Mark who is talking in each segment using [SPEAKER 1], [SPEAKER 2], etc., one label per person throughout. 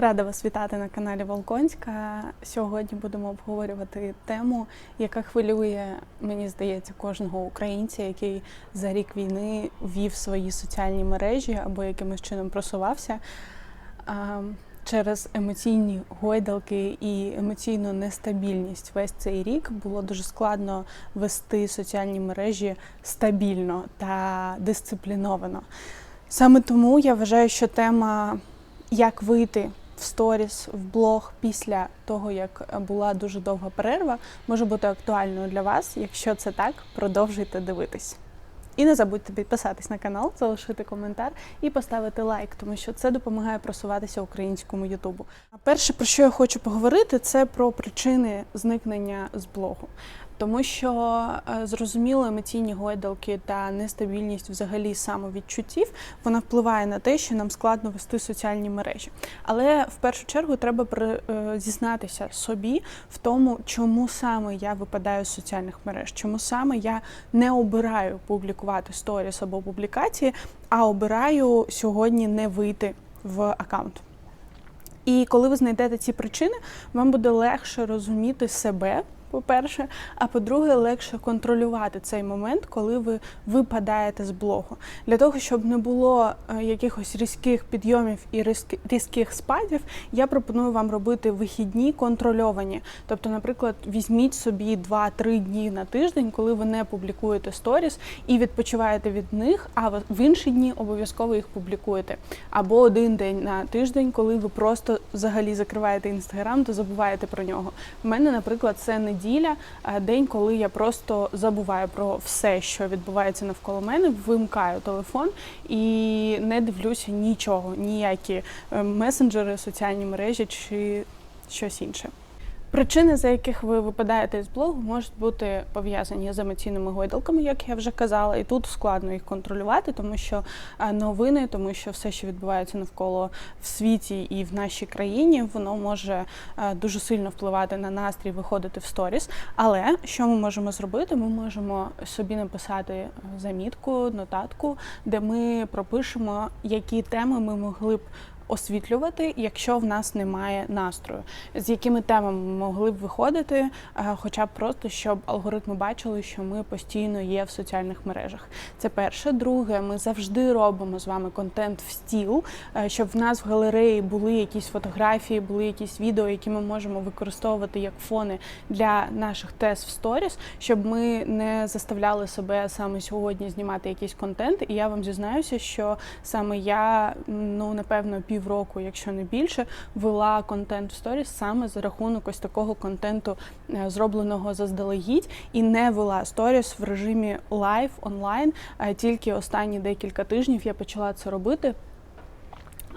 [SPEAKER 1] Рада вас вітати на каналі Волконська. Сьогодні будемо обговорювати тему, яка хвилює, мені здається, кожного українця, який за рік війни ввів свої соціальні мережі або якимось чином просувався. Через емоційні гойдалки і емоційну нестабільність весь цей рік було дуже складно вести соціальні мережі стабільно та дисципліновано. Саме тому я вважаю, що тема як вийти в сторіс, в блог після того, як була дуже довга перерва, може бути актуальною для вас. Якщо це так, продовжуйте дивитись. І не забудьте підписатись на канал, залишити коментар і поставити лайк, тому що це допомагає просуватися українському Ютубу. А перше, про що я хочу поговорити, це про причини зникнення з блогу. Тому що е, зрозуміло, емоційні гойдалки та нестабільність взагалі самовідчуттів вона впливає на те, що нам складно вести соціальні мережі. Але в першу чергу треба е, зізнатися собі в тому, чому саме я випадаю з соціальних мереж, чому саме я не обираю публікувати сторіс або публікації, а обираю сьогодні не вийти в аккаунт. І коли ви знайдете ці причини, вам буде легше розуміти себе. По-перше, а по-друге, легше контролювати цей момент, коли ви випадаєте з блогу. Для того, щоб не було е, якихось різких підйомів і різки- різких спадів, я пропоную вам робити вихідні контрольовані. Тобто, наприклад, візьміть собі 2-3 дні на тиждень, коли ви не публікуєте сторіс і відпочиваєте від них, а в- інші дні обов'язково їх публікуєте. Або один день на тиждень, коли ви просто взагалі закриваєте інстаграм та забуваєте про нього. У мене, наприклад, це неділя, е, день, коли я просто забуваю про все, що відбувається навколо мене, вимкаю телефон і не дивлюся нічого, ніякі е, месенджери, соціальні мережі чи щось інше. Причини, за яких ви випадаєте з блогу, можуть бути пов'язані з емоційними гойдалками, як я вже казала, і тут складно їх контролювати, тому що е, новини, тому що все, що відбувається навколо в світі і в нашій країні, воно може е, дуже сильно впливати на настрій, виходити в сторіс. Але що ми можемо зробити? Ми можемо собі написати е, замітку, нотатку, де ми пропишемо, які теми ми могли б освітлювати, якщо в нас немає настрою, з якими темами ми могли б виходити, е, хоча б просто щоб алгоритми бачили, що ми постійно є в соціальних мережах. Це перше. Друге, ми завжди робимо з вами контент в стіл, е, щоб в нас в галереї були якісь фотографії, були якісь відео, які ми можемо використовувати як фони для наших тест в сторіс, щоб ми не заставляли себе саме сьогодні знімати якийсь контент. І я вам зізнаюся, що саме я ну напевно півроку, якщо не більше, вела контент в сторіс саме за рахунок ось такого контенту, е, зробленого заздалегідь, і не вела сторіс в режимі лайв онлайн. А Тільки останні декілька тижнів я почала це робити.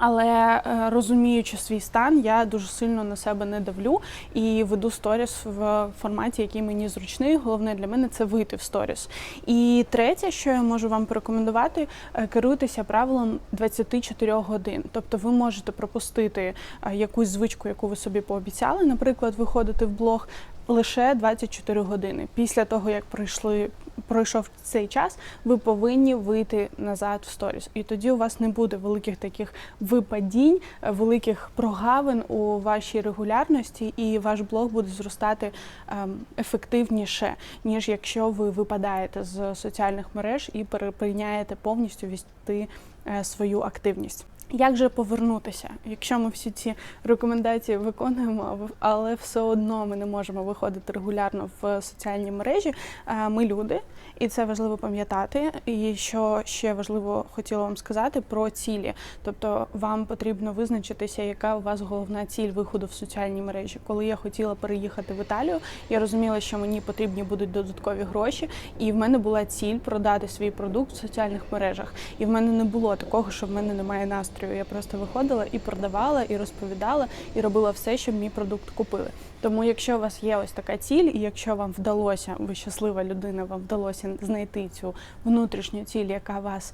[SPEAKER 1] Але е, розуміючи свій стан, я дуже сильно на себе не давлю і веду сторіс в форматі, який мені зручний. Головне для мене це вийти в сторіс. І третє, що я можу вам порекомендувати, е, керуйтеся правилом 24 годин. Тобто ви можете пропустити е, якусь звичку, яку ви собі пообіцяли, наприклад, виходити в блог. Лише 24 години після того, як пройшли пройшов цей час, ви повинні вийти назад в сторіс. І тоді у вас не буде великих таких випадінь, е, великих прогавин у вашій регулярності, і ваш блог буде зростати ем, ефективніше, ніж якщо ви випадаєте з соціальних мереж і перепиняєте повністю вести е, свою активність. Як же повернутися, якщо ми всі ці рекомендації виконуємо, але все одно ми не можемо виходити регулярно в соціальні мережі? е, Ми люди, і це важливо пам'ятати. І що ще важливо хотіла вам сказати про цілі. Тобто вам потрібно визначитися, яка у вас головна ціль виходу в соціальні мережі. Коли я хотіла переїхати в Італію, я розуміла, що мені потрібні будуть додаткові гроші, і в мене була ціль продати свій продукт в соціальних мережах. І в мене не було такого, що в мене немає настрою. Я просто виходила і продавала, і розповідала, і робила все, щоб мій продукт купили. Тому, якщо у вас є ось така ціль, і якщо вам вдалося, ви щаслива людина, вам вдалося знайти цю внутрішню ціль, яка вас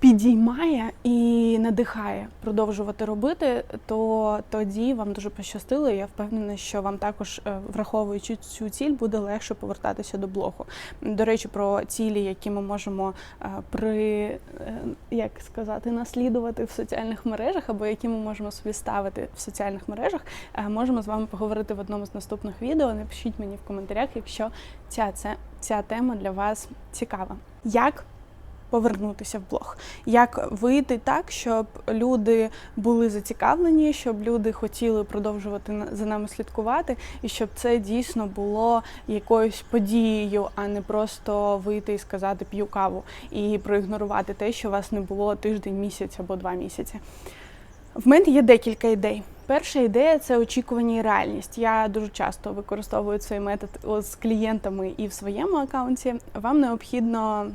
[SPEAKER 1] підіймає і надихає продовжувати робити, то тоді вам дуже пощастило. Я впевнена, що вам також, е, враховуючи цю ціль, буде легше повертатися до блогу. До речі, про цілі, які ми можемо е, при е, як сказати, наслідувати в соціальних мережах, або які ми можемо собі ставити в соціальних мережах, можемо з вами поговорити в одному з наступних відео. Напишіть мені в коментарях, якщо ця, ця, ця тема для вас цікава. Як повернутися в блог. Як вийти так, щоб люди були зацікавлені, щоб люди хотіли продовжувати за нами слідкувати, і щоб це дійсно було якоюсь подією, а не просто вийти і сказати п'ю каву і проігнорувати те, що вас не було тиждень, місяць або два місяці. В мене є декілька ідей. Перша ідея це очікування і реальність. Я дуже часто використовую цей метод з клієнтами і в своєму аккаунті. Вам необхідно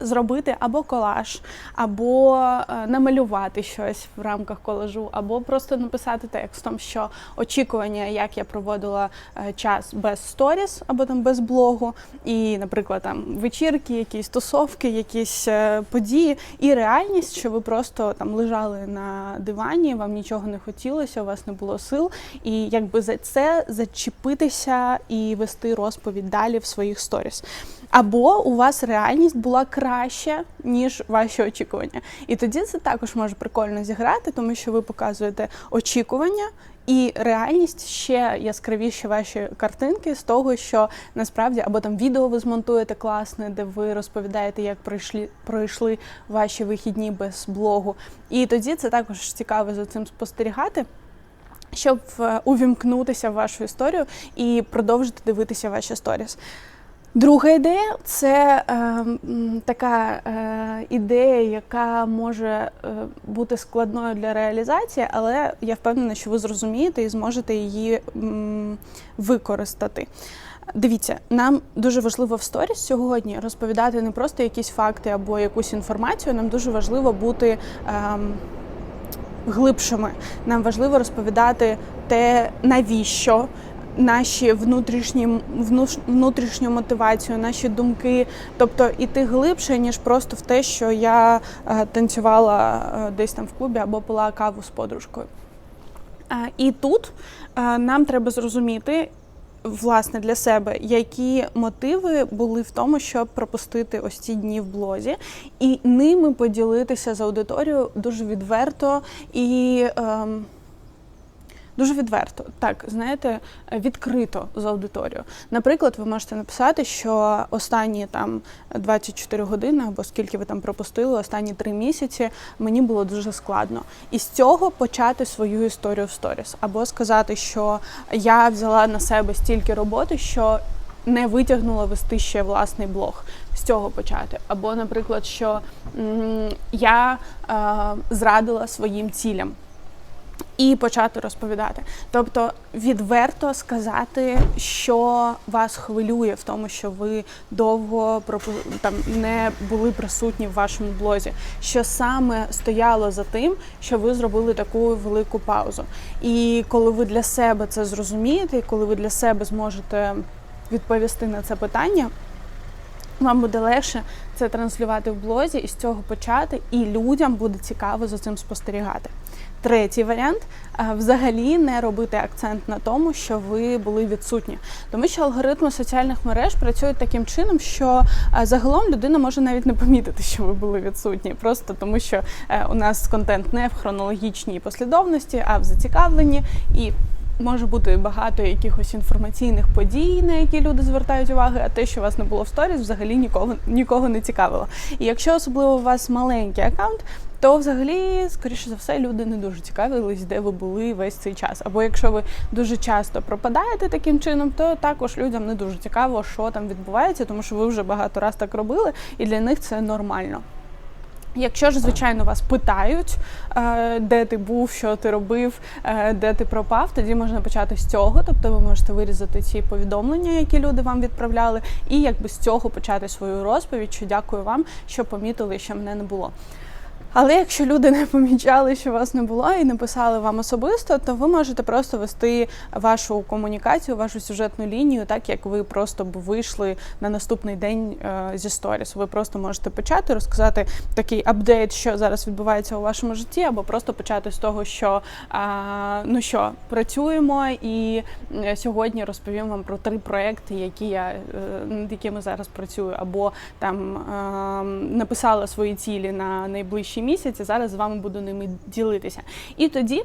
[SPEAKER 1] зробити або колаж, або е, намалювати щось в рамках колажу, або просто написати текстом, що очікування, як я проводила е, час без сторіс, або там без блогу, і, наприклад, там вечірки, якісь тусовки, якісь е, події, і реальність, що ви просто там лежали на дивані, вам нічого не хотілося, у вас не було сил, і якби за це зачепитися і вести розповідь далі в своїх сторіс. Або у вас реальність була краща, ніж ваші очікування. І тоді це також може прикольно зіграти, тому що ви показуєте очікування. І реальність ще яскравіші ваші картинки з того, що насправді або там відео ви змонтуєте класне, де ви розповідаєте, як пройшли пройшли ваші вихідні без блогу. І тоді це також цікаво за цим спостерігати. Щоб е, увімкнутися в вашу історію і продовжити дивитися ваші сторіс. Друга ідея це е, така е, ідея, яка може е, бути складною для реалізації, але я впевнена, що ви зрозумієте і зможете її м, використати. Дивіться, нам дуже важливо в сторіс сьогодні розповідати не просто якісь факти або якусь інформацію. Нам дуже важливо бути. ем, глибшими. Нам важливо розповідати те, навіщо. Наші внутрішні внутрішню мотивацію, наші думки, тобто іти глибше, ніж просто в те, що я е, танцювала е, десь там в клубі або пила каву з подружкою. І тут е, нам треба зрозуміти, власне, для себе, які мотиви були в тому, щоб пропустити ось ці дні в блозі, і ними поділитися з аудиторією дуже відверто і. ем, Дуже відверто, так знаєте, відкрито з аудиторією. Наприклад, ви можете написати, що останні там 24 години або скільки ви там пропустили, останні три місяці мені було дуже складно. І з цього почати свою історію в сторіс, або сказати, що я взяла на себе стільки роботи, що не витягнула вести ще власний блог. З цього почати. Або, наприклад, що я е, зрадила своїм цілям і почати розповідати. Тобто відверто сказати, що вас хвилює в тому, що ви довго там не були присутні в вашому блозі, що саме стояло за тим, що ви зробили таку велику паузу. І коли ви для себе це зрозумієте, і коли ви для себе зможете відповісти на це питання. Вам буде легше це транслювати в блозі і з цього почати, і людям буде цікаво за цим спостерігати. Третій варіант взагалі не робити акцент на тому, що ви були відсутні, тому що алгоритми соціальних мереж працюють таким чином, що загалом людина може навіть не помітити, що ви були відсутні, просто тому що е, у нас контент не в хронологічній послідовності, а в зацікавленні і. Може бути багато якихось інформаційних подій, на які люди звертають увагу, а те, що вас не було в сторіс, взагалі нікого нікого не цікавило. І якщо особливо у вас маленький аккаунт, то взагалі, скоріше за все, люди не дуже цікавились, де ви були весь цей час. Або якщо ви дуже часто пропадаєте таким чином, то також людям не дуже цікаво, що там відбувається, тому що ви вже багато раз так робили, і для них це нормально. Якщо ж, звичайно, вас питають, е, де ти був, що ти робив, е, де ти пропав, тоді можна почати з цього. Тобто ви можете вирізати ці повідомлення, які люди вам відправляли, і якби з цього почати свою розповідь, що дякую вам, що помітили, що мене не було. Але якщо люди не помічали, що вас не було і не писали вам особисто, то ви можете просто вести вашу комунікацію, вашу сюжетну лінію, так як ви просто б вийшли на наступний день е, зі сторіс. Ви просто можете почати розказати такий апдейт, що зараз відбувається у вашому житті, або просто почати з того, що ну що, працюємо, і е, сьогодні розповім вам про три проекти, які я е, над якими зараз працюю, або там написала свої цілі на найближчі місяці. Зараз з вами буду ними ділитися. І тоді.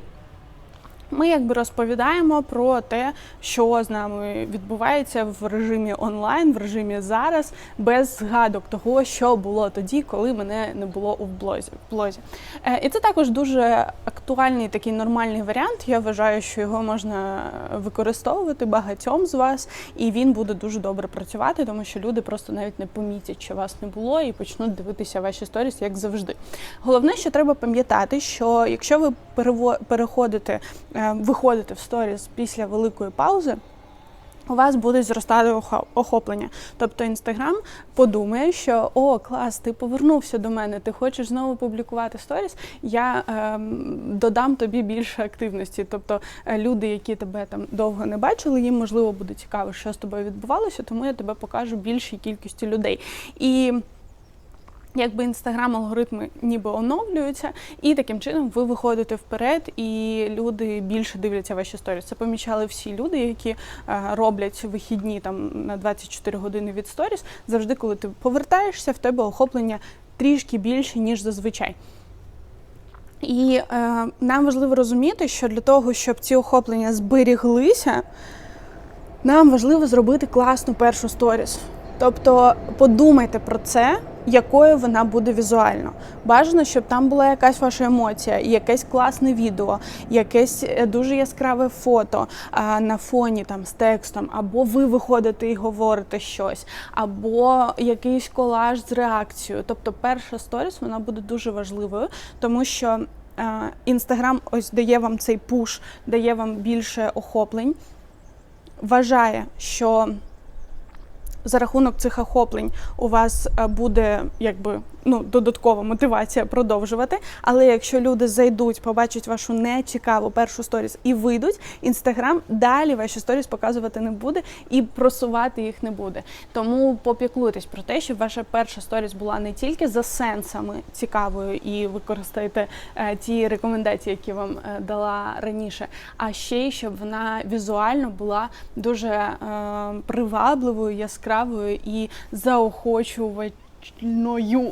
[SPEAKER 1] Ми якби розповідаємо про те, що з нами відбувається в режимі онлайн, в режимі зараз, без згадок того, що було тоді, коли мене не було у блозі. в блозі. Е, І це також дуже актуальний такий нормальний варіант. Я вважаю, що його можна використовувати багатьом з вас, і він буде дуже добре працювати, тому що люди просто навіть не помітять, що вас не було, і почнуть дивитися ваші сторіс, як завжди. Головне, що треба пам'ятати, що якщо ви переходите, е, в сторіс після великої паузи. У вас буде зростати охоплення. Тобто інстаграм подумає, що о, клас, ти повернувся до мене, ти хочеш знову публікувати сторіс. Я ем, додам тобі більше активності. Тобто е, люди, які тебе там довго не бачили, їм можливо буде цікаво, що з тобою відбувалося, тому я тебе покажу більшій кількості людей. І Якби інстаграм алгоритми ніби оновлюються, і таким чином ви виходите вперед, і люди більше дивляться ваші сторіс. Це помічали всі люди, які е, роблять вихідні там на 24 години від сторіс. Завжди, коли ти повертаєшся, в тебе охоплення трішки більше, ніж зазвичай. І е, нам важливо розуміти, що для того, щоб ці охоплення зберіглися, нам важливо зробити класну першу сторіс. Тобто подумайте про це, якою вона буде візуально. Бажано, щоб там була якась ваша емоція, якесь класне відео, якесь е, дуже яскраве фото на фоні там з текстом, або ви виходите і говорите щось, або якийсь колаж з реакцією. Тобто, перша сторіс вона буде дуже важливою, тому що інстаграм ось дає вам цей пуш, дає вам більше охоплень. Вважає, що за рахунок цих охоплень у вас е, буде якби ну додаткова мотивація продовжувати. Але якщо люди зайдуть, побачать вашу нецікаву першу сторіс і вийдуть, інстаграм далі ваші сторіс показувати не буде і просувати їх не буде. Тому попіклуйтесь про те, щоб ваша перша сторіс була не тільки за сенсами цікавою і використаєте е, ті рекомендації, які вам е, дала раніше, а ще й щоб вона візуально була дуже е, привабливою, яскравою і заохочувачою.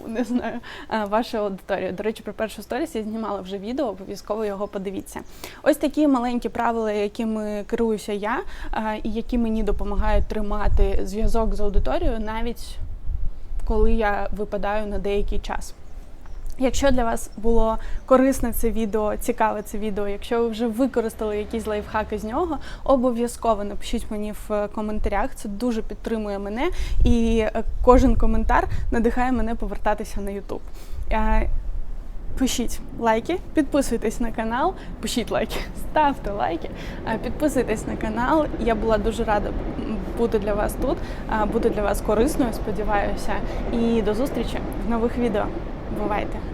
[SPEAKER 1] Не знаю е, вашу аудиторію. До речі, про першу сторіс я знімала вже відео, обов'язково його подивіться. Ось такі маленькі правила, якими керуюся я, е, і які мені допомагають тримати зв'язок з аудиторією, навіть коли я випадаю на деякий час. Якщо для вас було корисне це відео, цікаве це відео, якщо ви вже використали якісь лайфхаки з нього, обов'язково напишіть мені в коментарях. Це дуже підтримує мене, і е, кожен коментар надихає мене повертатися на YouTube. Е, Пишіть лайки, підписуйтесь на канал, пишіть лайки, ставте лайки, е, підписуйтесь на канал. Я була дуже рада бути для вас тут, е, бути для вас корисною, сподіваюся. І до зустрічі в нових відео. Бувайте!